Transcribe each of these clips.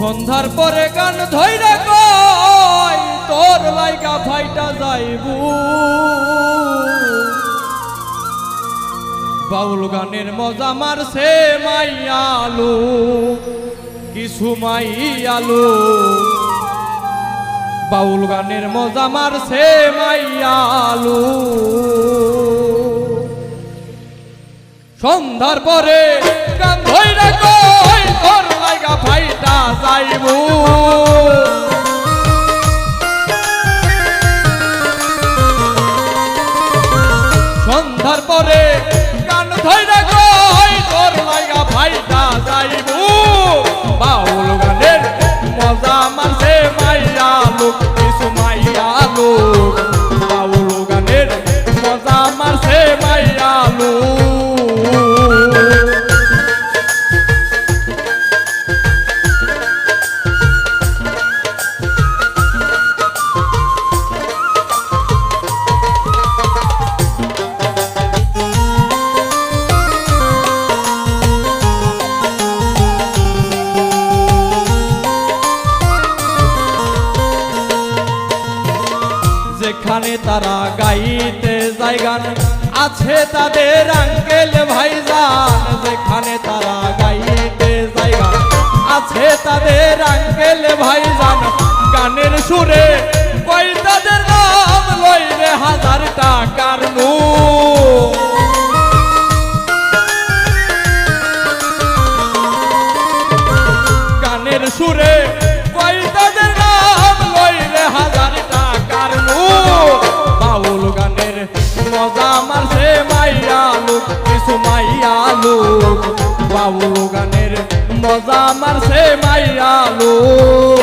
সন্ধ্যার পরে গান ধৈরা কই তোর লাইগা ফাইটা যাইবু। বাউল গানের মজা মারছে মাইয়ালু, কিছু মাই মাইয়ালু। বাউল গানের মজা মারছে মাইয়ালু। সন্ধ্যার পরে গান কই তোর লাগা ফাইটা যাইবু যেখানে তারা গাইতে যায় গান আছে তাদের আঙ্কেল ভাইজান, যেখানে তারা গাইতে যায় গান আছে তাদের আঙ্কেল ভাইজান। মারছে মাইয়া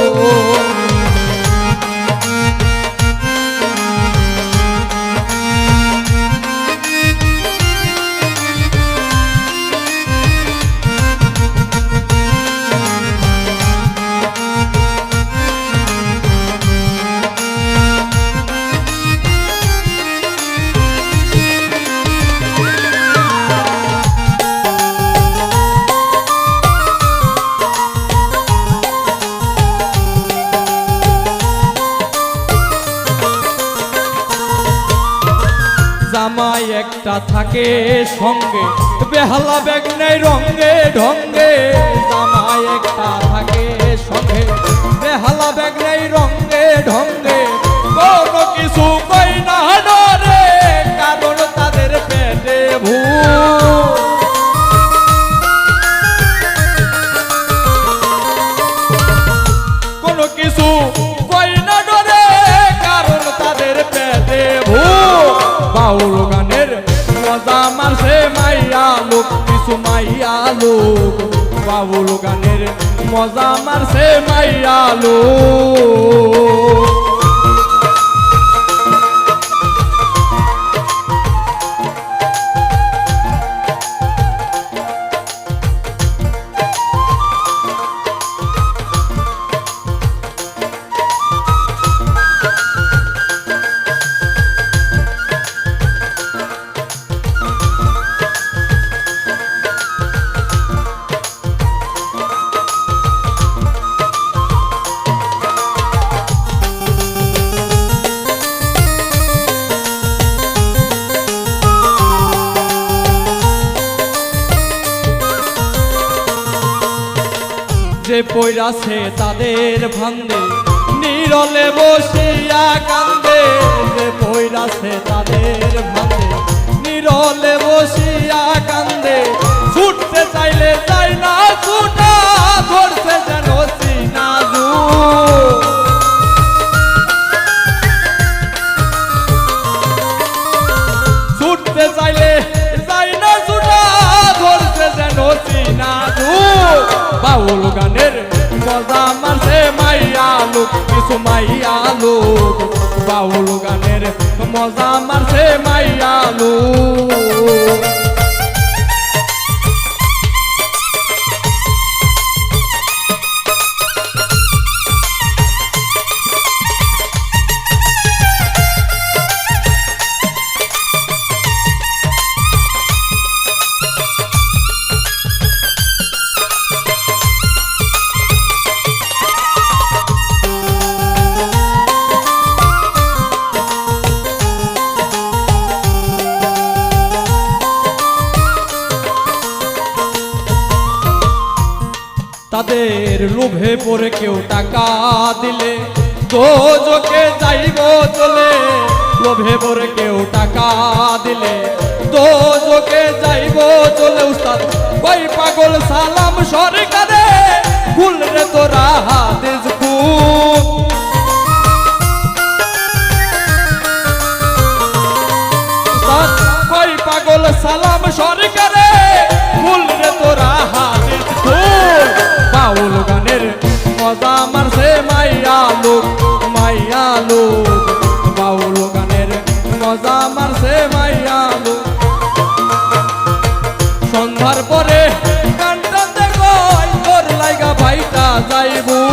থাকে সঙ্গে। বেহালা ব্যাগ নেই রঙ্গে ঢঙ্গে, জামাই একটা থাকে সঙ্গে। বেহালা ব্যাগ নেই রঙ্গে ঢঙ্গে, কোনো কিছু কই না ডরে কারণ তাদের পেটে ভূ কোনো কিছু কই না ডরে কারণ তাদের পেটে ভূ বাউল গানের সে মাইয়া লোক কিছু মাইয়া লোক। বাবুল গানের মজা মারছে মাইয়া লোক। যে পৈরাছে তাদের ভান্দে নিরলে বসিয়া কান্দে যে পৈরাছে তাদের ভান্দে নিরলে বসিয়া কান্দে কিছু মাইয়া লোক। বাউল গানের মজা মারছে মাইয়া লোক। তাদের লোভে পড়ে কেউ টাকা দিলে দোজকে যাইব চলে। লোভে পড়ে কেউ টাকা দিলে দোজকে যাইব চলে। উস্তাদ, ওই পাগল সালাম সরকারে, ভুল রে তোরা হাদিস পাগল সালাম সরকারে মারছে মাইয়া লোক মাইয়া লোক। বাউল গানের মজা মারছে মাইয়া লোক। সন্ধ্যার পরে গানটা দেখো তোর লাইগা ভাইটা যাইবু।